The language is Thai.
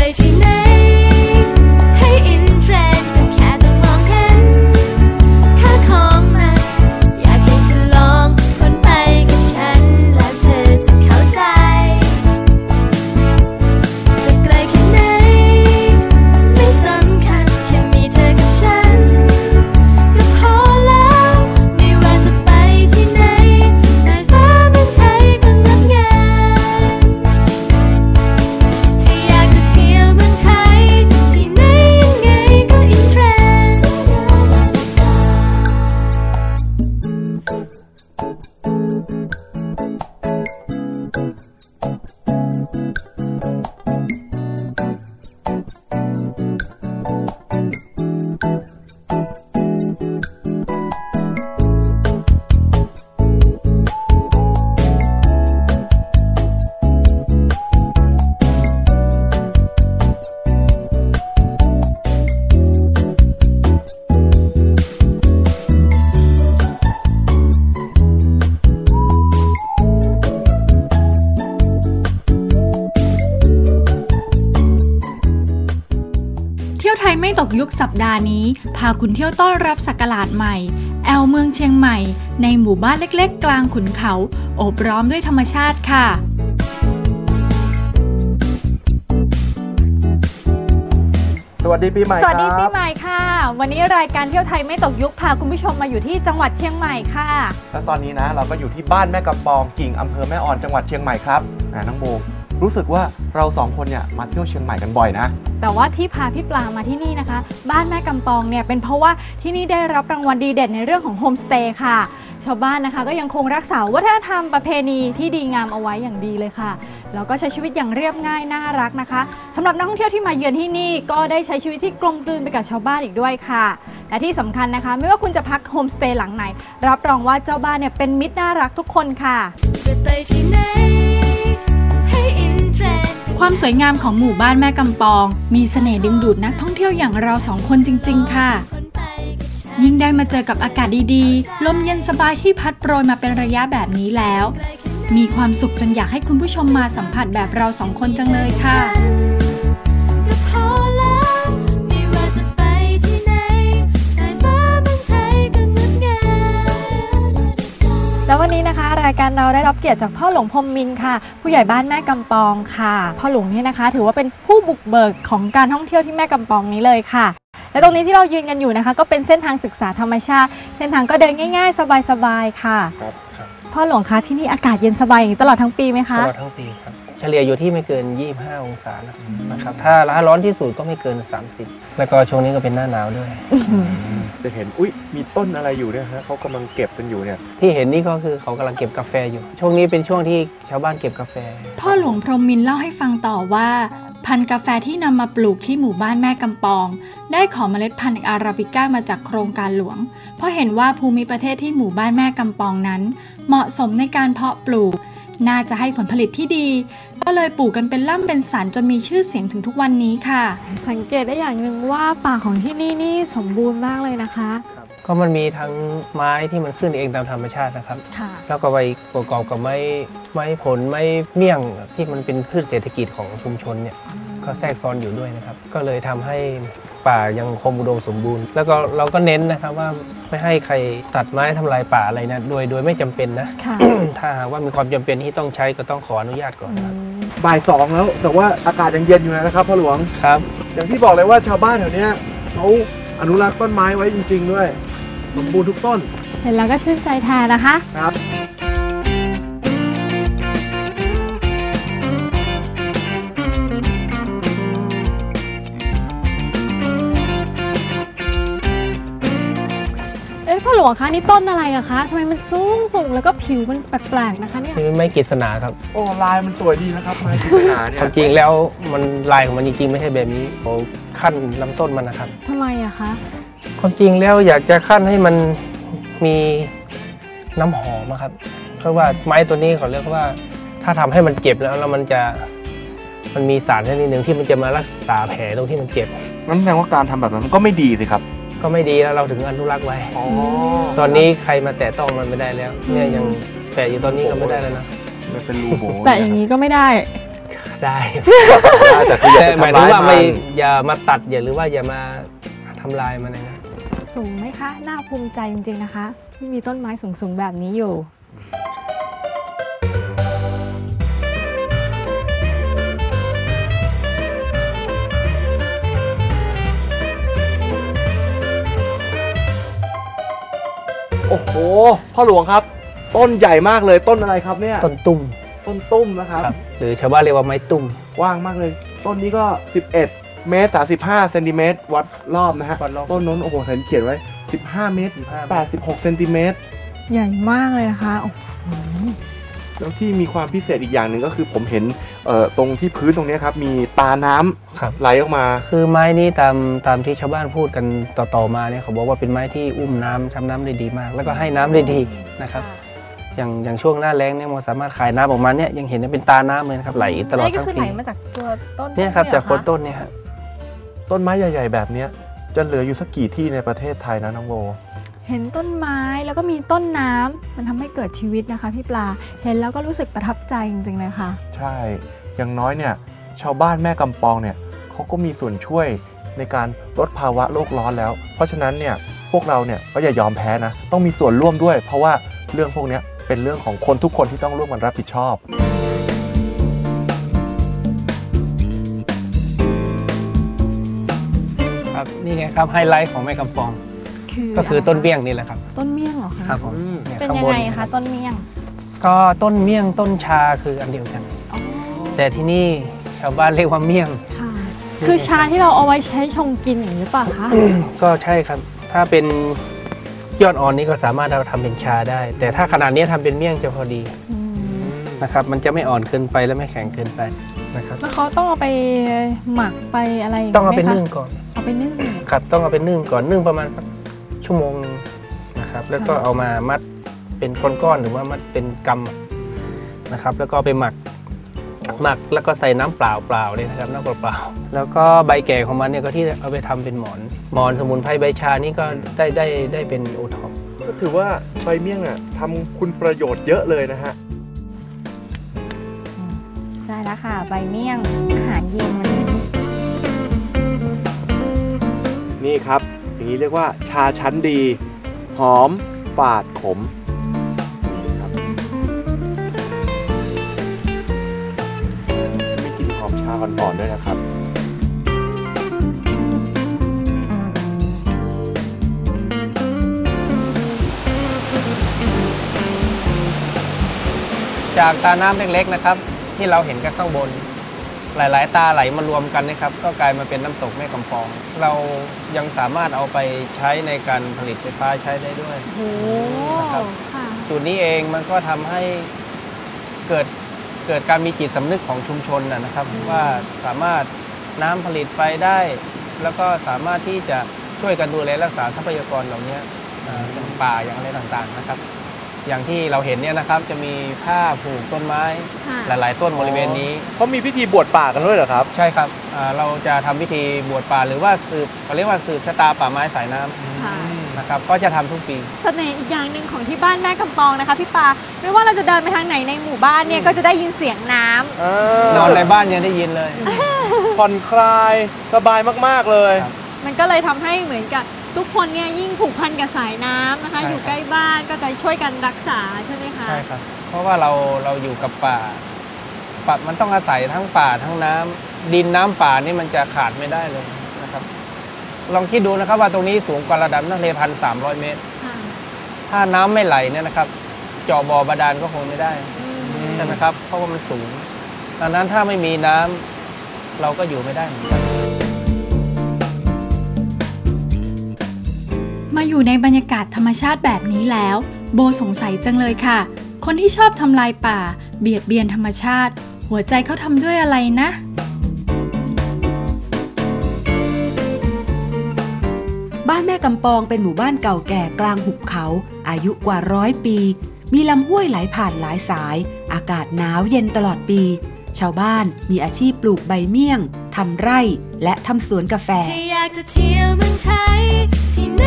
เลย ยวไทยไม่ตกยุคสัปดาห์นี้ พาคุณเที่ยวต้อนรับสักราชใหม่ แอลเมืองเชียงใหม่ ในหมู่บ้านเล็กๆ กลางขุนเขา โอบล้อมด้วยธรรมชาติค่ะสวัสดีปีใหม่สวัสดีคปีรับใหม่ค่ะ วันนี้รายการเที่ยวไทยไม่ตกยุคพาคุณผู้ชมมาอยู่ที่จังหวัดเชียงใหม่ค่ะ แล้วตอนนี้นะเราก็อยู่ที่บ้านแม่กำปองกิ่งอำเภอแม่อ่อนจังหวัดเชียงใหม่ครับแหมน้องโบ รู้สึกว่าเราสองคนเนี่ยมาเที่ยวเชียงใหม่กันบ่อยนะ แต่ว่าที่พาพี่ปลามาที่นี่นะคะ บ้านแม่กำปองเนี่ยเป็นเพราะว่าที่นี่ได้รับรางวัลดีเด่นในเรื่องของโฮมสเตย์ค่ะ ชาวบ้านนะคะ ก็ยังคงรักษาวัฒนธรรมประเพณีที่ดีงามเอาไว้อย่างดีเลยค่ะแล้วก็ใช้ชีวิตอย่างเรียบง่ายน่ารักนะคะสำหรับนักท่องเที่ยวที่มาเยือนที่นี่ก็ได้ใช้ชีวิตที่กลมกลืนไปกับชาวบ้านอีกด้วยค่ะและที่สำคัญนะคะ ไม่ว่าคุณจะพักโฮมสเตย์หลังไหน รับรองว่าเจ้าบ้านเนี่ยเป็นมิตรน่ารักทุกคนค่ะจะไปที่ไหน ความสวยงามของหมู่บ้านแม่กำปอง มีเสน่ห์ดึงดูดนักท่องเที่ยวอย่างเราสองคนจริง ๆ ค่ะ ยิ่งได้มาเจอกับอากาศดีๆ ลมเย็นสบายที่พัดโปรยมาเป็นระยะแบบนี้แล้ว มีความสุขจนอยากให้คุณผู้ชมมาสัมผัสแบบเราสองคนจังเลยค่ะ แล้ววันนี้นะคะ รายการเราได้รับเกียรติจากพ่อหลวงพรหมมินทร์ค่ะ ผู้ใหญ่บ้านแม่กำปองค่ะ พ่อหลวงนี่นะคะ ถือว่าเป็นผู้บุกเบิกของการท่องเที่ยวที่แม่กำปองนี้เลยค่ะ และตรงนี้ที่เรายืนกันอยู่นะคะ ก็เป็นเส้นทางศึกษาธรรมชาติ เส้นทางก็เดินง่าย ๆ สบายๆค่ะ ครับครับพ่อหลวงคะที่นี่อากาศเย็นสบายอย่างนี้ตลอดทั้งปีไหมตคะ ลอดทั้งปีครับ เฉลี่ยอยู่ที่ไม่เกิน 25 องศานะครับถ้าถ้าร้อนที่สุดก็ไม่เกิน 30 แล้วก็ช่วงนี้ก็เป็นหน้าหนาวด้วย จะเห็น อุ้ยมีต้นอะไรอยู่เนี่ยฮะเขากำลังเก็บกันอยู่เนี่ย ที่เห็นนี่ก็คือเขากำลังเก็บกาแฟอยู่ ช่วงนี้เป็นช่วงที่ชาวบ้านเก็บกาแฟ พ่อหลวงพรหมมินทร์เล่าให้ฟังต่อว่า พันธุ์กาแฟที่นำมาปลูกที่หมู่บ้านแม่กำปอง ได้ขอเมล็ดพันธุ์อาราบิก้ามาจากโครงการหลวง เพราะเห็นว่าภูมิประเทศที่หมู่บ้านแม่กำปองนั้น เหมาะสมในการเพาะปลูก น่าจะให้ผลผลิตที่ดี ก็เลยปลูกกันเป็นล่ำเป็นสันจนมีชื่อเสียงถึงทุกวันนี้ค่ะ สังเกตได้อย่างหนึ่งว่าป่าของที่นี่นี่สมบูรณ์มากเลยนะคะ ก็มันมีทั้งไม้ที่มันขึ้นเองตามธรรมชาตินะครับ ค่ะ แล้วก็ไปประกอบกับไม้ไม้ผลไม้เมี่ยงที่มันเป็นพืชเศรษฐกิจของชุมชนเนี่ยก็แทรกซ้อนอยู่ด้วยนะครับ ก็เลยทำให้ ป่ายังคงอุดมสมบูรณ์ แล้วก็เราก็เน้นนะครับว่าไม่ให้ใครตัดไม้ทำลายป่าอะไรนะโดยโดยไม่จำเป็นนะค่ะถ้าหากว่ามีความจำเป็นที่ต้องใช้ก็ต้องขออนุญาตก่อนครับบ่ายสองแล้ว แต่ว่าอากาศยังเย็นอยู่นะครับพ่อหลวงครับ อย่างที่บอกเลยว่าชาวบ้านแถวเนี้ยเขาอนุรักษ์ต้นไม้ไว้จริง ๆ ด้วย สมบูรณ์ทุกต้น เห็นแล้วก็ชื่นใจแทนนะคะครับ อ๊ะพ่อหลวงคะนี่ต้นอะไรอะคะทำไมมันสูงสูงแล้วก็ผิวมันแปลกๆนะคะเนี่ย นี่ไม่กฤษณาครับโอ้ลายมันสวยดีนะครับไม้กิษณาเนี่ความยจริงแล้วมันลายของมันจริงๆ ไม่ใช่แบบนี้เขาขั้นลำต้นมันนะครับ ทำไมอะคะ ความจริงแล้วอยากจะขั้นให้มันมีน้ำหอมอะครับ เพราะว่าไม้ตัวนี้เขาเรียกว่า ถ้าทำให้มันเจ็บแล้วแล้วมันจะมันมีสารชนิดหนึ่งที่มันจะมารักษาแผลตรงที่มันเจ็บนั่นแสดงว่าการทำแบบนั้นก็ไม่ดีสิครับ ก็ไม่ดีแล้วเราถึงอนุรักษ์ไว้ อ๋อตอนนี้ใครมาแตะต้องมันไม่ได้แล้ว เนี่ยยังแตะอยู่ตอนนี้ก็ไม่ได้แล้วนะ มันเป็นรูโบแต่อย่างนี้ก็ไม่ได้ได้ ได้ แต่คืออย่าแต่ไปหมายทำถึร้างยว่ามัไม่นอย่ามาตัดอย่าหรือว่าอย่ามาทำลายมันนะครับสูงไหมคะ น่าภูมิใจจริงๆนะคะที่มีต้นไม้สูงๆแบบนี้อยู่ โอ้โห พ่อหลวงครับ ต้นใหญ่มากเลยต้นอะไรครับเนี่ย ต้นตุ้มต้นตุ้มนะครับ ครับ หรือชาวบ้านเรียกว่าไม้ตุ้มกว้างมากเลย ต้นนี้ก็ 11 เมตร 35เซนติเมตรวัดรอบนะฮะวัดรอบต้นนู้นโอ้โหเห็นเขียนไว้ 15 เมตร86เซนติเมตร ใหญ่มากเลยนะคะโอ้โห แล้วที่มีความพิเศษอีกอย่างหนึ่งก็คือผมเห็นเอ่อตรงที่พื้นตรงเนี้ยครับ มีตาน้ำครับ ไหลออกมา คือไม้นี้ตามตามที่ชาวบ้านพูดกันต่อๆมาเนี่ยเขาบอกว่าเป็นไม้ที่อุ้มน้ำทำน้ำได้ดีมาก แล้วก็ให้น้ำได้ดีนะครับ อย่างอย่างช่วงหน้าแล้งเนี่ยมันสามารถขายน้ำออกมาเนี่ยยังเห็นเป็นตาน้ำเลยนะครับไหลตลอดนี่ก็ทั้งคือปีไหลมาจากตัวต้นเนี่ยครับหอจากโคนะต้นเนี่ยครับต้นไม้ใหญ่ ๆ แบบเนี้ยจะเหลืออยู่สักกี่ที่ในประเทศไทยนะน้องโบ เห็นต้นไม้แล้วก็มีต้นน้ำมันทำให้เกิดชีวิตนะคะพี่ปลาเห็นแล้วก็รู้สึกประทับใจจริงๆเลยค่ะ ใช่ อย่างน้อยเนี่ยชาวบ้านแม่กำปองเนี่ยเขาก็มีส่วนช่วยในการลดภาวะโลกร้อนแล้ว เพราะฉะนั้นเนี่ยพวกเราเนี่ยก็อย่ายอมแพ้นะ ต้องมีส่วนร่วมด้วย เพราะว่าเรื่องพวกเนี้ยเป็นเรื่องของคนทุกคนที่ต้องร่วมกันรับผิดชอบ ครับนี่ไงครับไฮไลท์ของแม่กำปอง คือก็คือต้นเบี้ยงนี่แหละครับต้นเมี่ยงเหรอคะครับผมอืมยเป็นข้ายังบไงคะต้นเมี่ยงก็ต้นเมี่ยงต้นชาคืออันเดียวกัน อ๋อแต่ที่นี่ชาวบ้านเรียกว่าเมี่ยง ค่ะ คือชาที่เราเอาไว้ใช้ชงกินอย่างนี้หรือเปล่าคะก็ใช่ครับ ถ้าเป็นยอดอ่อนนี้ก็สามารถเราทำเป็นชาได้ แต่ถ้าขนาดนี้ทำเป็นเมี่ยงจะพอดีอืมนะครับ มันจะไม่อ่อนเกินไปและไม่แข็งเกินไปนะครับ แล้วเขาต้องเอาไปหมักไปอะไรย่ต้องเอาไปหมคะนึ่งก่อน เอาไปนึ่งครับต้องเอาไปนึ่งก่อนนึ่งประมาณสัก ชั่วโมงหนึงนะครับ แล้วก็ค่ะเอามามัดเป็นก้อนๆหรือว่ามัดเป็นกำนะครับ แล้วก็เอาไปหมักหมักแล้วก็ใส่น้ำเปล่าเปล่าๆเลยนะครับน้ำเปล่าๆแล้วก็ใบแก่ของมันเนี่ยก็ที่เอาไปทำเป็นหมอน หมอนสมุนไพรใบชานี่ก็ได้ได้ได้เป็นโอท็อปก็ถือว่าใบเมี่ยงอะทำคุณประโยชน์เยอะเลยนะฮะได้แล้วค่ะใบเมี่ยงอาหารเย็นวันนี้นี่ครับ อย่างนี้เรียกว่าชาชั้นดี หอมฝาดขมนี่กินหอมชาอ่อนๆด้วยนะครับจากตาน้ำเล็กๆนะครับ ที่เราเห็นกันข้างบน หลาย ๆ ตาไหลมารวมกันนะครับ ก็กลายมาเป็นน้ำตกแม่กำปอง เรายังสามารถเอาไปใช้ในการผลิตไฟฟ้าใช้ได้ด้วยโอ้นะครับค่ะจุดนี้เองมันก็ทำให้เกิดเกิดการมีจิตสำนึกของชุมชนนะนะครับ ว่าสามารถน้ำผลิตไฟได้ แล้วก็สามารถที่จะช่วยกันดูแลรักษาทรัพยากรเหล่านี้อ่าอย่างป่าอย่างอะไรต่างๆนะครับ อย่างที่เราเห็นเนี่ยนะครับจะมีผ้าผูกต้นไม้ค่ะ หลาย ๆ ต้นบริเวณนี้ เขามีพิธีบวชป่ากันด้วยเหรอครับ ใช่ครับอ่าเราจะทำพิธีบวชป่าหรือว่าสืบเขาเรียกว่าสืบชะตาป่าไม้สายน้ำค่ะนะครับ ก็จะทำทุกปี เสน่ห์อีกอย่างหนึ่งของที่บ้านแม่กำปองนะคะพี่ปาไม่ว่าเราจะเดินไปทางไหนในหมู่บ้านเนี่ยก็จะได้ยินเสียงน้ำนอนในบ้านยังได้ยินเลย ผ่อนคลายสบายมาก ๆ เลยครับมันก็เลยทำให้เหมือนกับ ทุกคนเนี่ยยิ่งผูกพันกับสายน้ำนะคะ ใช่อยู่ใกล้บ้านก็จะช่วยกันรักษาใช่ไหมคะใช่ครับ เพราะว่าเราเราอยู่กับป่าป่ามันต้องอาศัยทั้งป่าทั้งน้ำดินน้ำป่านี่มันจะขาดไม่ได้เลยนะครับ ลองคิดดูนะครับว่าตรงนี้สูงกว่าระดับน้ำทะเลพันสามร้อยเมตร ค่ะถ้าน้ำไม่ไหลเนี่ยนะครับเจาะบ่อบาดาลก็คงไม่ได้อืม ใช่ไหมครับเพราะว่ามันสูง ดังนั้นถ้าไม่มีน้ำเราก็อยู่ไม่ได้เหมือนกัน มาอยู่ในบรรยากาศธรรมชาติแบบนี้แล้ว โบสงสัยจังเลยค่ะ คนที่ชอบทำลายป่า เบียดเบียนธรรมชาติ หัวใจเขาทำด้วยอะไรนะ บ้านแม่กำปองเป็นหมู่บ้านเก่าแก่กลางหุบเขา อายุกว่าร้อยปี มีลำห้วยไหลผ่านหลายสาย อากาศหนาวเย็นตลอดปี ชาวบ้านมีอาชีพปลูกใบเมี่ยงทำไร่และทำสวนกาแฟ ที่อยากจะเที่ยวเมืองไทยที่ไหน